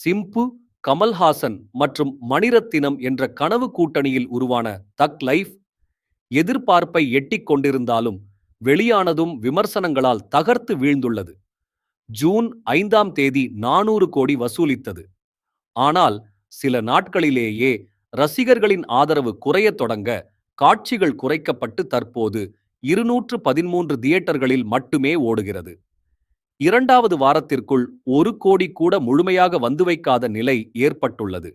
சிம்பு கமல்ஹாசன் மற்றும் மணிரத்தினம் என்ற கனவு கூட்டணியில் உருவான தக் லைஃப் எதிர்பார்ப்பை எட்டிக் கொண்டிருந்தாலும் வெளியானதும் விமர்சனங்களால் தகர்த்து வீழ்ந்துள்ளது. ஜூன் ஐந்தாம் தேதி நானூறு கோடி வசூலித்தது. ஆனால் சில நாட்களிலேயே ரசிகர்களின் ஆதரவு குறையத் தொடங்க காட்சிகள் குறைக்கப்பட்டு தற்போது இருநூற்று பதிமூன்று தியேட்டர்களில் மட்டுமே ஓடுகிறது. இரண்டாவது வாரத்திற்குள் ஒரு கோடி கூட முழுமையாக வந்து வைக்காத நிலை ஏற்பட்டுள்ளது.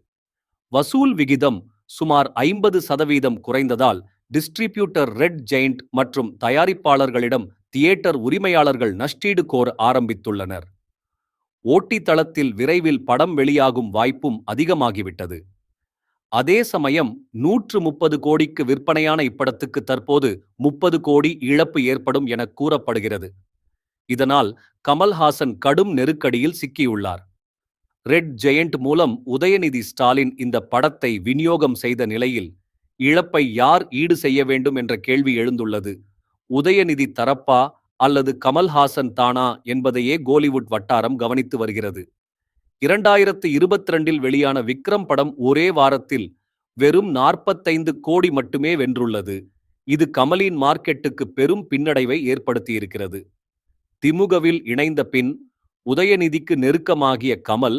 வசூல் விகிதம் சுமார் ஐம்பது சதவீதம் குறைந்ததால் டிஸ்ட்ரிபியூட்டர் ரெட் ஜெயிண்ட் மற்றும் தயாரிப்பாளர்களிடம் தியேட்டர் உரிமையாளர்கள் நஷ்டீடு கோர ஆரம்பித்துள்ளனர். ஓட்டி தளத்தில் விரைவில் படம் வெளியாகும் வாய்ப்பும் அதிகமாகிவிட்டது. அதே சமயம் நூற்று முப்பது கோடிக்கு விற்பனையான இப்படத்துக்கு தற்போது முப்பது கோடி இழப்பு ஏற்படும் என கூறப்படுகிறது. இதனால் கமல்ஹாசன் கடும் நெருக்கடியில் சிக்கியுள்ளார். ரெட் ஜெயண்ட் மூலம் உதயநிதி ஸ்டாலின் இந்த படத்தை விநியோகம் செய்த நிலையில் இழப்பை யார் ஈடு செய்ய வேண்டும் என்ற கேள்வி எழுந்துள்ளது. உதயநிதி தரப்பா அல்லது கமல்ஹாசன் தானா என்பதையே கோலிவுட் வட்டாரம் கவனித்து வருகிறது. இரண்டாயிரத்து இருபத்தி ரெண்டில் வெளியான விக்ரம் படம் ஒரே வாரத்தில் வெறும் நாற்பத்தைந்து கோடி மட்டுமே வென்றுள்ளது. இது கமலின் மார்க்கெட்டுக்கு பெரும் பின்னடைவை ஏற்படுத்தியிருக்கிறது. திமுகவில் இணைந்த பின் உதயநிதிக்கு நெருக்கமாகிய கமல்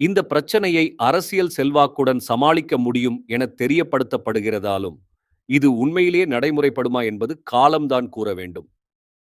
இந்த பிரச்சனையை அரசியல் செல்வாக்குடன் சமாளிக்க முடியும் என தெரியப்படுத்தப்படுகிறதாலும் இது உண்மையிலேயே நடைமுறைப்படுமா என்பது காலம்தான் கூற வேண்டும்.